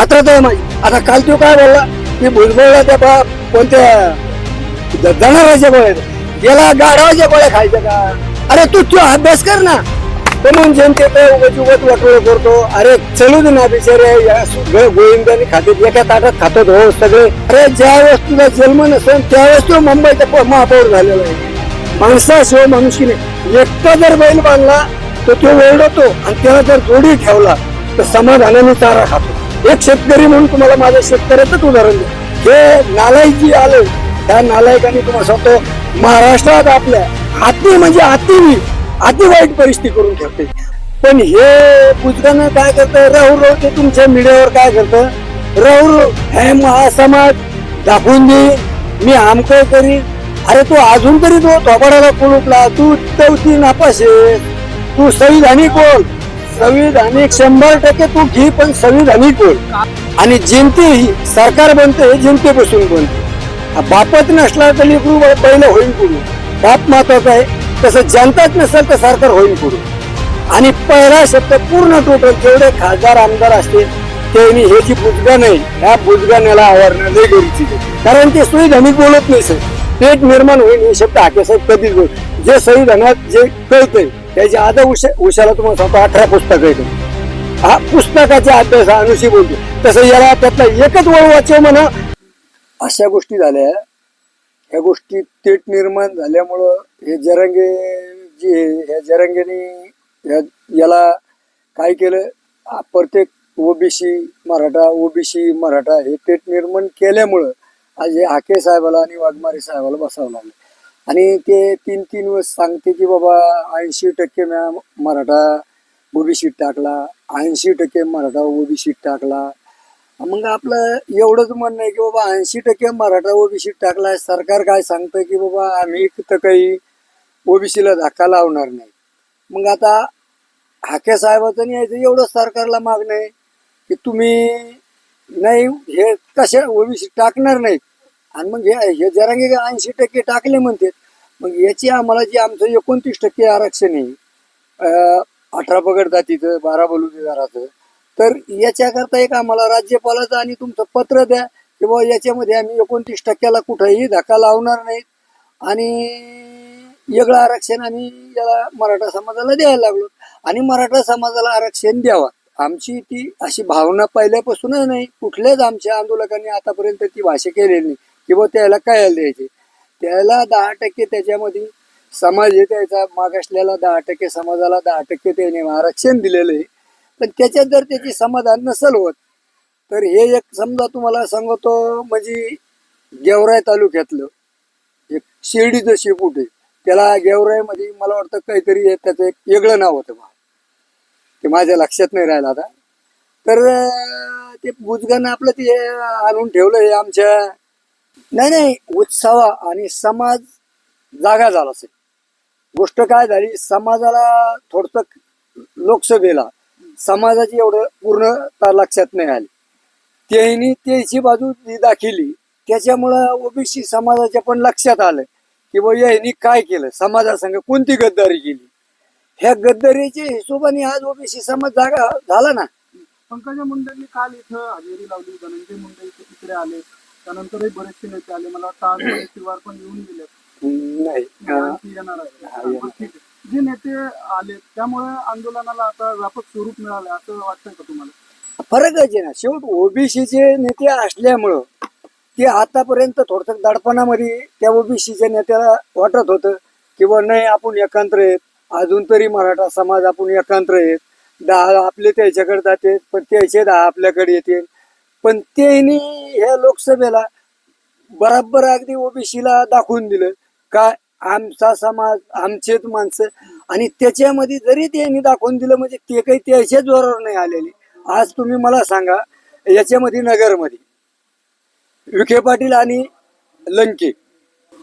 पात्रता आहे माझी आता काल तो काय बोलला? की भुजबळला त्या बा- कोणत्या ज- जनावरांच्या गोळ्या गेला गाढवाच्या गोळ्या खायच्या का? अरे तू तो अभ्यास कर ना. म्हणून जनते उगत उगत वाटोळ करतो. अरे चलू दे ना बिचारे या गोविंदाने खाते. एका ताटात खातात हो सगळे. अरे ज्या वस्तूला जन्म नसेल त्यावेळेस तो मुंबईचा महापौर झालेला आहे. माणसाशिवाय मनुष्यने एकटा जर बैल बांधला तर तो ओरडतो आणि त्याला जर जोडी ठेवला तर समाधानाने चारा खातो. एक शेतकरी म्हणून तुम्हाला माझ्या शेतकऱ्याचंच उदाहरण द्या हे नालायक जी आले त्या नालायकांनी तुम्हाला सांगतो महाराष्ट्रात आपल्या अति म्हणजे अति अति वाईट परिस्थिती करून ठेवते. पण हे पुस्तकानं काय करतं? राहू राहू ते तुमच्या मीडियावर काय करतं? राहू हे महासमाज दाखवून दे मी आमकं करी. अरे तू अजून तरी तो थोपाडाला कुलुपला तू चौथी नापास आहे तू संविधानिक कोण संविधानिक शंभर टक्के तू घे पण संविधानिक बोल. आणि जनते सरकार बनते हे जनतेपासून बनते. बापत नसला तर लेकरू पहिलं होईल पुढे बाप महत्त्वाचा आहे. तसं जनताच नसेल तर सरकार होईल पुढे आणि पहिला शब्द पूर्ण टोटल जेवढे खासदार आमदार असतील त्यांनी हे जी बुजगाण आहे ह्या बुजगाण्याला आवरणं लय गरजेची कारण ते संविधानिक बोलत नाही सर. पेट निर्माण होईल हे शब्द हाके साहेब कधीच बोल जे संविधानात जे कळतंय त्याच्या आता उशा उशाला तुम्हाला सांगतो अठरा पुस्तक आहे हा पुस्तकाचा अभ्यास हा अनुषी बोलतो. तसं याला त्यातला एकच वळ वाचव म्हणा. अशा गोष्टी झाल्या. ह्या गोष्टी तेट निर्माण झाल्यामुळं हे जरंगे जे ह्या जरंगेने ह्या याला काय केलं? प्रत्येक ओबीसी मराठा ओबीसी मराठा हे तेट निर्माण केल्यामुळं आज हे हाके साहेबाला आणि वाघमारे साहेबाला बसावं लागलं. आणि ते तीन तीन वर्ष सांगते की बाबा ऐंशी टक्के म्या मराठा ओबीसीत टाकला ऐंशी टक्के मराठा ओबीसीत टाकला. मग आपलं एवढंच म्हणणं आहे की बाबा ऐंशी टक्के मराठा ओबीसी टाकलाय सरकार काय सांगतं की बाबा आम्ही तर काही ओबीसीला धक्का लावणार नाही. मग आता हाके साहेबाचं नाही यायचं एवढं सरकारला मागणं आहे की तुम्ही नाही हे कशा ओबीसी टाकणार नाही? आणि मग हे हे जरांगे ऐंशी टक्के टाकले म्हणतात मग याची आम्हाला जे आमचं एकोणतीस टक्के आरक्षण आहे अठरा पगड जातीचं बारा बलुतेदाराचं तर याच्याकरता एक आम्हाला राज्यपालाचं आणि तुमचं पत्र द्या की बाबा याच्यामध्ये आम्ही एकोणतीस टक्क्याला कुठेही धक्का लावणार नाहीत. आणि वेगळं आरक्षण आम्ही याला मराठा समाजाला द्यायला लागलो. आणि मराठा समाजाला आरक्षण द्यावा. आमची ती अशी भावना पहिल्यापासूनच नाही. कुठल्याच आमच्या आंदोलकांनी आतापर्यंत ती भाषा केलेली नाही. की बाबा त्याला काय द्यायची. त्याला दहा टक्के त्याच्यामध्ये समाज आहे त्याचा मागासलेला दहा टक्के समाजाला दहा टक्के त्याने आरक्षण दिलेलं आहे. पण त्याच्यात जर त्याची समाधान नसेल होत तर हे एक समजा तुम्हाला सांगतो म्हणजे गेवराय तालुक्यातलं एक शिर्डीचं शेपूट आहे. त्याला गेवरायमध्ये मला वाटतं काहीतरी त्याचं एक वेगळं नाव होतं बा. ते माझ्या लक्षात नाही राहिलं आता. तर ते बुजगानं आपलं ते आणून ठेवलं हे आमच्या नाही नाही उत्साह आणि समाज जागा झाला असेल. गोष्ट काय झाली समाजाला थोडस लोकसभेला समाजाची एवढं पूर्णता लक्षात नाही आली. त्यांनी त्याची बाजू दाखिली त्याच्यामुळं ओबीसी समाजाच्या पण लक्षात आलं की बा यांनी काय केलं? समाजासंग कोणती गद्दारी केली? ह्या गद्दारीच्या हिशोबाने आज ओबीसी समाज जागा झाला ना. पंकजा मुंडेंनी काल इथं हजेरी लावली धनंजय मुंडे इथे तिकडे आले. त्यानंतरही बरेचसे नेते आले. मला वाटतं आज पण येऊन गेले नाही. आणखी येणार आहे. ठीक आहे. जे नेते आले त्यामुळे आंदोलनाला आता व्यापक स्वरूप मिळालं असं वाटतंय का तुम्हाला? फरकच आहे ना. शेवट ओबीसीचे नेते असल्यामुळं ते आतापर्यंत थोडस दडपणामध्ये त्या ओबीसीच्या नेत्याला वाटत होतं की बा नाही आपण एकांत्र आहेत. अजून तरी मराठा समाज आपण एकांत्र आहेत. दहा आपले त्याच्याकडे जाते पण त्याचे दहा आपल्याकडे येतील. पण त्यांनी ह्या लोकसभेला बराबर अगदी ओबीसीला दाखवून दिलं. का आमचा समाज आमचेच माणसं आणि त्याच्यामध्ये जरी त्यांनी दाखवून दिलं म्हणजे ते काही त्याच्याच जोरावर नाही आलेले. आज तुम्ही मला सांगा याच्यामध्ये नगरमध्ये. विखे पाटील आणि लंके.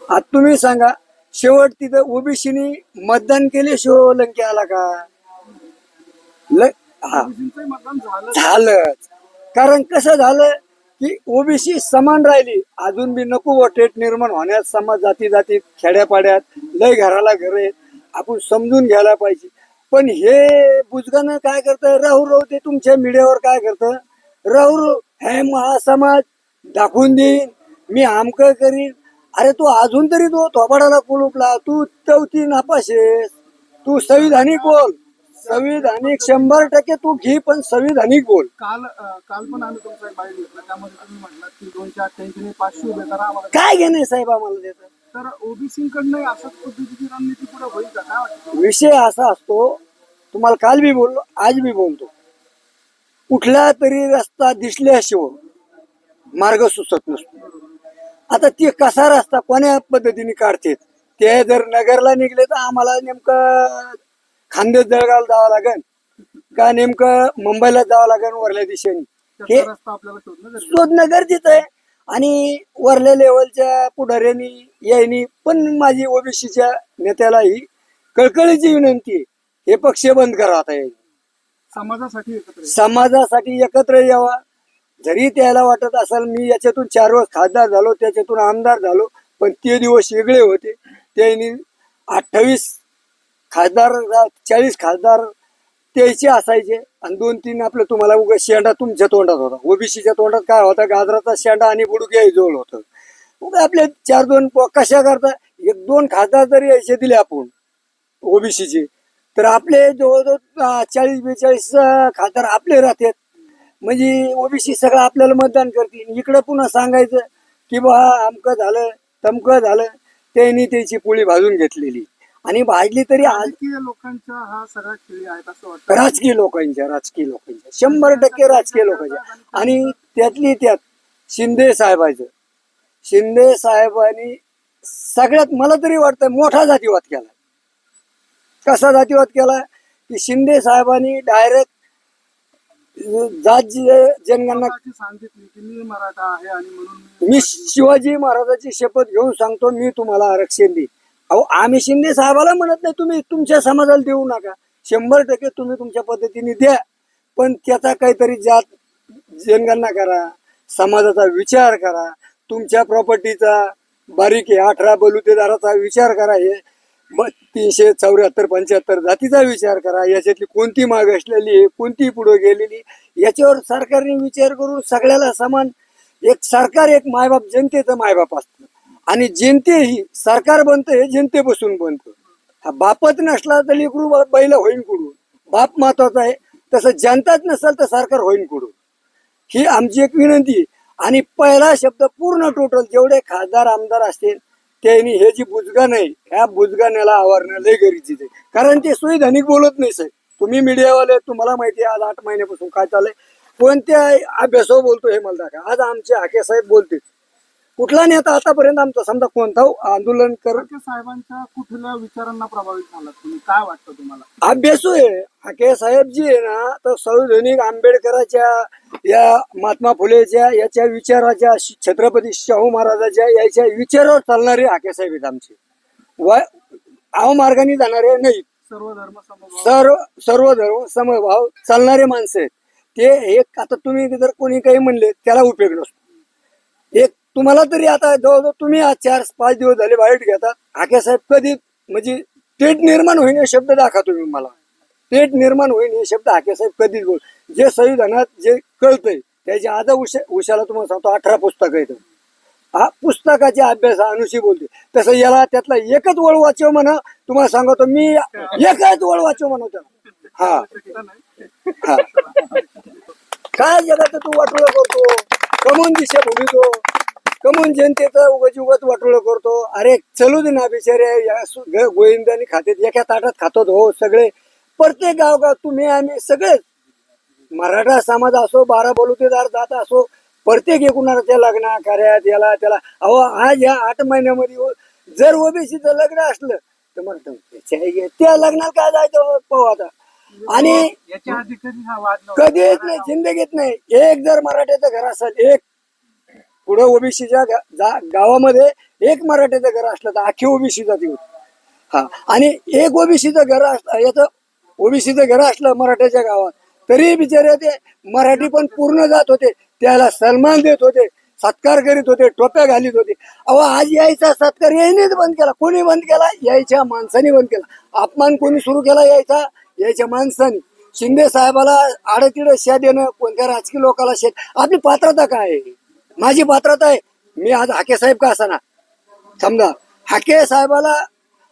आता तुम्ही सांगा शेवट तिथं ओबीसीनी मतदान केले शिव लंके आला का? ल हा. ओबीसींचंही मतदान झालं झालंच. कारण कसं झालं की ओबीसी समान राहिली. अजून बी नको वटेट निर्माण होण्यात समाज जाती जाती खेड्यापाड्यात लय घराला घर आहेत. आपण समजून घ्यायला पाहिजे. पण हे बुजगानं काय करतं? राहू राहू ते तुमच्या मीडियावर काय करतं? राहू राहू हे महासमाज दाखवून देईन. मी आमक करीन. अरे तू अजून तरी तो थोबाडाला कुलुपला तू चौथी नापास आहेस. तू संविधानिक बोल. संविधानिक शंभर टक्के तू घे पण संविधानिक बोल. काल अं, काल पण आम्ही तुमचा एक बाईट घेतला. त्यामध्ये तुम्ही म्हटलं की दोनशे अठ्ठ्याऐंशी पाचशे उभे करा आम्हाला काय घेणे साहेब आम्हाला देतात तर ओबीसीकडनं अशाच पद्धतीची रणनीती पुढे होईल का? काय वाटतं? विषय असा असतो तुम्हाला काल बी बोललो आज बी बोलतो. कुठला तरी रस्ता दिसल्याशिवाय मार्ग सुचत नसतो. आता ते कसा रस्ता कोण्या पद्धतीने काढते ते जर नगरला निघले तर आम्हाला नेमकं खांदेश जळगावला जावं लागेल का नेमकं मुंबईला जावं लागेल वरल्या दिशेने? हे शोधणं गरजेचं आहे. आणि वरल्या लेवलच्या पुढाऱ्यांनी यांनी पण माझी ओबीसीच्या नेत्यालाही कळकळीची विनंती आहे. हे पक्ष बंद करा आता. समाजासाठी. समाजासाठी एकत्र यावा. जरी त्याला वाटत असेल मी याच्यातून चार वर्ष खासदार झालो त्याच्यातून आमदार झालो पण ते दिवस वेगळे होते. त्यांनी अठ्ठावीस खासदार चाळीस खासदार त्याचे असायचे. आणि दोन तीन आपलं तुम्हाला उगा शेंडा तुमच्या तोंडात होता. ओबीसीच्या तोंडात काय होता? गाजराचा शेंडा आणि बुडक्याही जवळ होतं. उगा आपले चार दोन कशा करता? एक दोन खासदार जरी यायचे दिले आपण ओबीसीचे तर आपले जवळजवळ चाळीस बेचाळीस खासदार आपले राहतात. म्हणजे ओबीसी सगळं आपल्याला मतदान करतील. इकडं पुन्हा सांगायचं की बा अमकं झालं तमकं झालं त्यांनी त्याची पोळी भाजून घेतलेली. आणि भाजली तरी आज राजकीय लोकांच्या हा सगळा खेळी आहेत असं वाटतं. राजकीय लोकांच्या राजकीय लोकांच्या. शंभर टक्के राजकीय लोकांच्या. आणि त्यातली त्यात शिंदे साहेबाचं. शिंदे साहेबांनी सगळ्यात मला तरी वाटतं मोठा जातीवाद केला. कसा जातीवाद केला? की शिंदे साहेबांनी डायरेक्ट जात जनगणना सांगितली की मी मराठा आहे आणि म्हणून मी शिवाजी महाराजाची शपथ घेऊन सांगतो मी तुम्हाला आरक्षण देईन. अहो आम्ही शिंदे साहेबाला म्हणत नाही तुम्ही तुमच्या समाजाला देऊ नका. शंभर टक्के तुम्ही तुमच्या पद्धतीने द्या. पण त्याचा काहीतरी जात जनगणना करा समाजाचा विचार करा तुमच्या प्रॉपर्टीचा बारीक आहे अठरा बलुतेदाराचा विचार करा हे. ब- तीनशे चौऱ्याहत्तर पंच्याहत्तर जातीचा विचार करा याच्यातली कोणती माग असलेली आहे कोणती पुढे गेलेली याच्यावर सरकारने विचार करून सगळ्याला समान एक सरकार एक मायबाप जनतेचं मायबाप असतं. आणि जनतेही सरकार बनतं हे जनतेपासून बनतं. हा बापच नसला तर लेकरू बैला बैल होईन कुडून बाप महत्त्वाचा आहे. तसं जनताच नसेल तर सरकार होईन कुडून ही आमची एक विनंती आणि पहिला शब्द पूर्ण टोटल जेवढे खासदार आमदार असतील त्यांनी हे जी बुजगान आहे ह्या बुजगाण्याला आवरणं लय गरजेचं आहे. कारण ते सुविधानिक बोलत नाही साहेब. तुम्ही मीडियावाले तुम्हाला माहिती आहे आज आठ महिन्यापासून काय चाललंय. कोणत्या अभ्यासावर बोलतो हे मला दाखवा. आज आमचे हाके साहेब बोलते कुठला नेता आतापर्यंत आमचा समजा कोणता आंदोलन कर साहेबांच्या कुठल्या विचारांना प्रभावित झालात तुम्ही? काय वाटतं तुम्हाला? अभ्यासू आहे हाके साहेब जी आहे ना तर संविधानिक आंबेडकराच्या या महात्मा फुलेच्या याच्या विचाराच्या छत्रपती शाहू महाराजाच्या याच्या विचारावर चालणारे हाके साहेब आहेत आमचे. व अवमार्गाने जाणारे नाहीत. सर्व धर्म समभाव. सर्व सर्व धर्म समभाव चालणारे माणसं आहेत. ते एक आता तुम्ही जर कोणी काही म्हणले त्याला उपयोग नसतो. एक तुम्हाला तरी आता जवळजवळ तुम्ही आज चार पाच दिवस झाले बाहेर घेता. हाके साहेब कधी म्हणजे तेट निर्माण होईन हे शब्द दाखवा तुम्ही मला. तेट निर्माण होईन हे शब्द हाके साहेब कधीच बोल जे संविधानात जे कळतंय त्याच्या आता उशा उशाला तुम्हाला सांगतो अठरा पुस्तक आहेत. हा पुस्तकाच्या अभ्यास अनुषी बोलते तसं याला त्यातला एकच वळ वाचव म्हणा तुम्हाला सांगतो मी एकच वळ वाचव म्हणतो हा. हा. काय जगाचं तू वाटोळ करतो? कमून दिशा भूमितो कमून जनतेचं उगाच उगाच वाटोळ करतो. अरे चलू दे ना बिचारे या गोविंदानी खातेत एका ताटात खातो हो सगळे. प्रत्येक गावगाव तुम्ही आम्ही सगळेच मराठा समाज असो बारा बलुतेदार जात असो प्रत्येक एकूणाच्या लग्न कार्यात याला त्याला. अहो आज या आठ महिन्यामध्ये जर ओबीसीचं लग्न असलं तर म्हणतो त्या लग्नाला काय जायचं पाहू आता. आणि हा. कधीच नाही जिंदगीत नाही. एक जर मराठ्याचं घर असेल एक पुढे ओबीसीच्या गावामध्ये एक मराठ्याचं घर असलं तर अख्खी ओबीसी जाती होती. हा. आणि एक ओबीसीचं घर असलं याचं ओबीसीचं घर असलं मराठ्याच्या गावात तरी बिचारे ते मराठी पण पूर्ण जात होते. त्याला सन्मान देत होते सत्कार करीत होते टोप्या घालीत होते. अहो आज यायचा सत्कार यायनेच बंद केला. कोणी बंद केला? यायच्या माणसाने बंद केला. अपमान कोणी सुरू केला यायचा? यायच्या माणसाने. शिंदे साहेबाला आडतिड श्या देणं कोणत्या राजकीय लोकाला शेत आपली पात्रता काय आहे? माझी पात्रता आहे. मी आज हाके साहेब का असाना? समजा हाके साहेबाला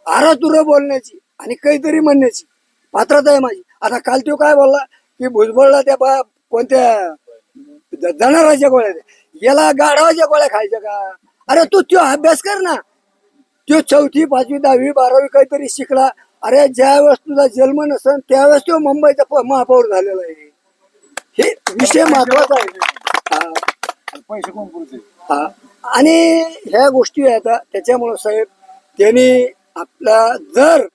आरातुर बोलण्याची आणि काहीतरी म्हणण्याची पात्रता आहे माझी. आता काल तो काय बोलला की भुजबळला त्या बा कोणत्या जनावरांच्या गोळ्या याला गाढवाच्या गोळ्या खायच्या का? अरे तू तो अभ्यास कर ना. तो चौथी पाचवी दहावी बारावी काहीतरी शिकला. अरे ज्या वेळेस तुझा जन्म नसेल त्यावेळेस तो मुंबईचा महापौर झालेला आहे. हे विषय महत्त्वाचा आहे. पैसे कोण पुरते हा. आणि ह्या गोष्टी आहेत त्याच्यामुळे साहेब त्यांनी आपला जर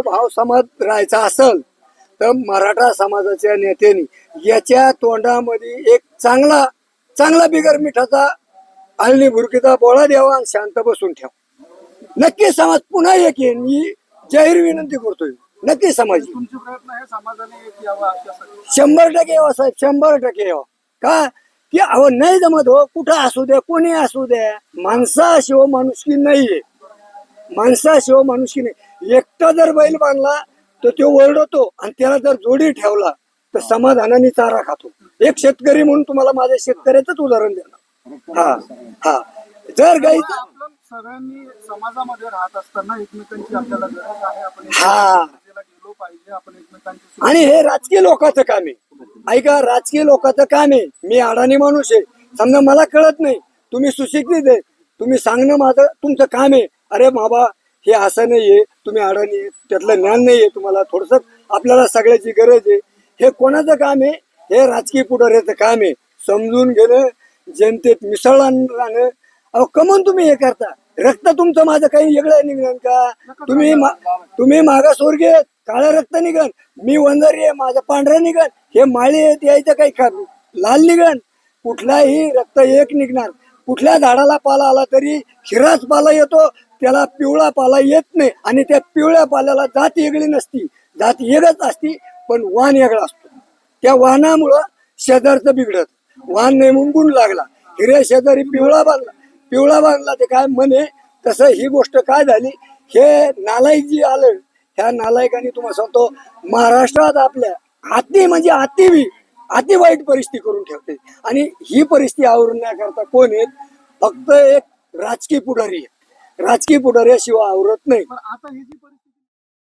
भाव समाज राहायचा असेल तर मराठा समाजाच्या नेत्यांनी याच्या तोंडामध्ये एक चांगला चांगला बिगर मिठाचा आळणी भुरकीचा बोळा द्यावा आणि शांत बसून ठेवा. नक्की समाज पुन्हा एक येईन. मी जाहीर विनंती करतोय. नक्की समाज शंभर टक्के यावं साहेब शंभर टक्के यावं. का? की अहो नाही जमत हो कुठं असू द्या कोणी असू द्या माणसाशिव माणुसकी नाहीये. माणसाशिव माणुसकी नाही. एकटा जर बैल बांधला तर तो ओरडतो आणि त्याला जर जोडी ठेवला तर समाधानाने चारा खातो. एक शेतकरी म्हणून तुम्हाला माझ्या शेतकऱ्याच उदाहरण देणार. हा हा. जर आपण सगळ्यांनी समाजामध्ये राहत असताना एकमेकांची आपल्याला गरज आहे. आपण हा. आणि हे राजकीय लोकांचं काम आहे. ऐका राजकीय लोकांचं काम आहे. मी अडाणी माणूस आहे. समजा मला कळत नाही. तुम्ही सुशिक्षित आहे. तुम्ही सांगणं माझं तुमचं काम आहे. अरे बाबा हे असं नाहीये. तुम्ही अडाणी आहे. त्यातलं ज्ञान नाहीये तुम्हाला. थोडस आपल्याला सगळ्याची गरज आहे. हे कोणाचं काम आहे? हे राजकीय पुढाऱ्याचं काम आहे. समजून घेणं जनतेत मिसळून राहणं अहो कमून तुम्ही हे करता. रक्त तुमचं माझं काही वेगळं निघणार का? तुम्ही तुम्ही मागासवर्गीय काळं रक्त निघण मी वंजारी आहे माझं पांढरं निघण हे माळी आहेत यायचं काही खा लाल निघन कुठलाही रक्त एक निघणार. कुठल्या झाडाला पाला आला तरी हिराच पाला येतो त्याला पिवळा पाला येत नाही आणि त्या पिवळ्या पाल्याला जात वेगळी नसती. जात येगच असती पण वाहन वेगळा असतो. त्या वाहनामुळं शेजारचं बिघडत. वाहन नाही गुण लागला. हिरे शेजारी पिवळा बांधला. पिवळा बांधला ते काय म्हणे तसं ही गोष्ट काय झाली? हे नालायक जी आलं ह्या नालायकाने तुम्हाला सांगतो महाराष्ट्रात आपल्या आत्मी म्हणजे आत्मीवी अति वाईट परिस्थिती करून ठेवते. आणि ही परिस्थिती आवरण्याकरता कोण आहेत? फक्त एक राजकीय पुढारी आहे राजकीय पुढाऱ्याशिवाय आवरत नाही.